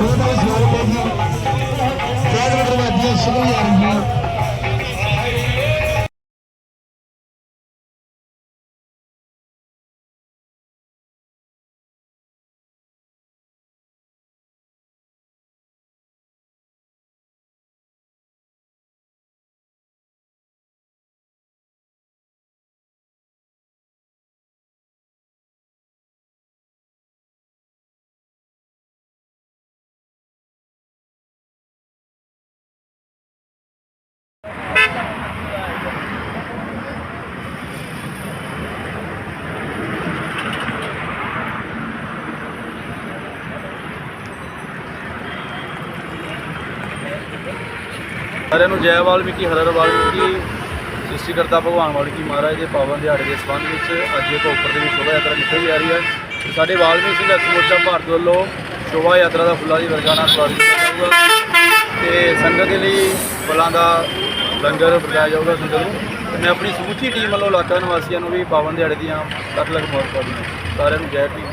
ਬਹੁਤ ਬਹੁਤ ਸ਼ੁਕਰੀਆ ਜੀ ਸਾਰਿਆਂ ਨੂੰ ਜੈ ਵਾਲਮੀਕੀ ਹਰਰ ਵਾਲਮੀਕੀ ਸ੍ਰਿਸ਼ਟੀਕਰਤਾ ਭਗਵਾਨ ਵਾਲਮੀਕੀ ਮਹਾਰਾਜ ਦੇ ਪਾਵਨ ਦਿਹਾੜੇ ਦੇ ਸੰਬੰਧ ਵਿੱਚ ਅੱਜ ਇੱਕ ਉੱਪਰ ਦੇ ਵਿੱਚ ਸ਼ੋਭਾ ਯਾਤਰਾ ਨਿਕਲ ਜਾ ਰਹੀ ਹੈ। ਤੇ ਸਾਡੇ ਵਾਲਮੀਕੀ ਸਿੰਘ ਸਮੋਚਾ ਭਾਰਤ ਵੱਲੋਂ ਸ਼ੋਭਾ ਯਾਤਰਾ ਦਾ ਫੁੱਲਾਂ ਦੀ ਵਰਗਾ ਨਾਲ ਸਵਾਗਤ ਕੀਤਾ ਜਾਊਗਾ। ਤੇ ਸੰਗਤ ਦੇ ਲਈ ਫੁੱਲਾਂ ਦਾ ਲੰਗਰ ਵਰਤਾਇਆ ਜਾਊਗਾ ਸੰਗਤ ਨੂੰ। ਤੇ ਮੈਂ ਆਪਣੀ ਸਮੁੱਚੀ ਟੀਮ ਵੱਲੋਂ ਇਲਾਕਾ ਨਿਵਾਸੀਆਂ ਨੂੰ ਵੀ ਪਾਵਨ ਦਿਹਾੜੇ ਦੀਆਂ ਲੱਖ ਲੱਖ ਮੁਬਾਰਕਾਂ ਦਿੰਦਾ ਸਾਰਿਆਂ ਨੂੰ ਜੈ ਭੀਮ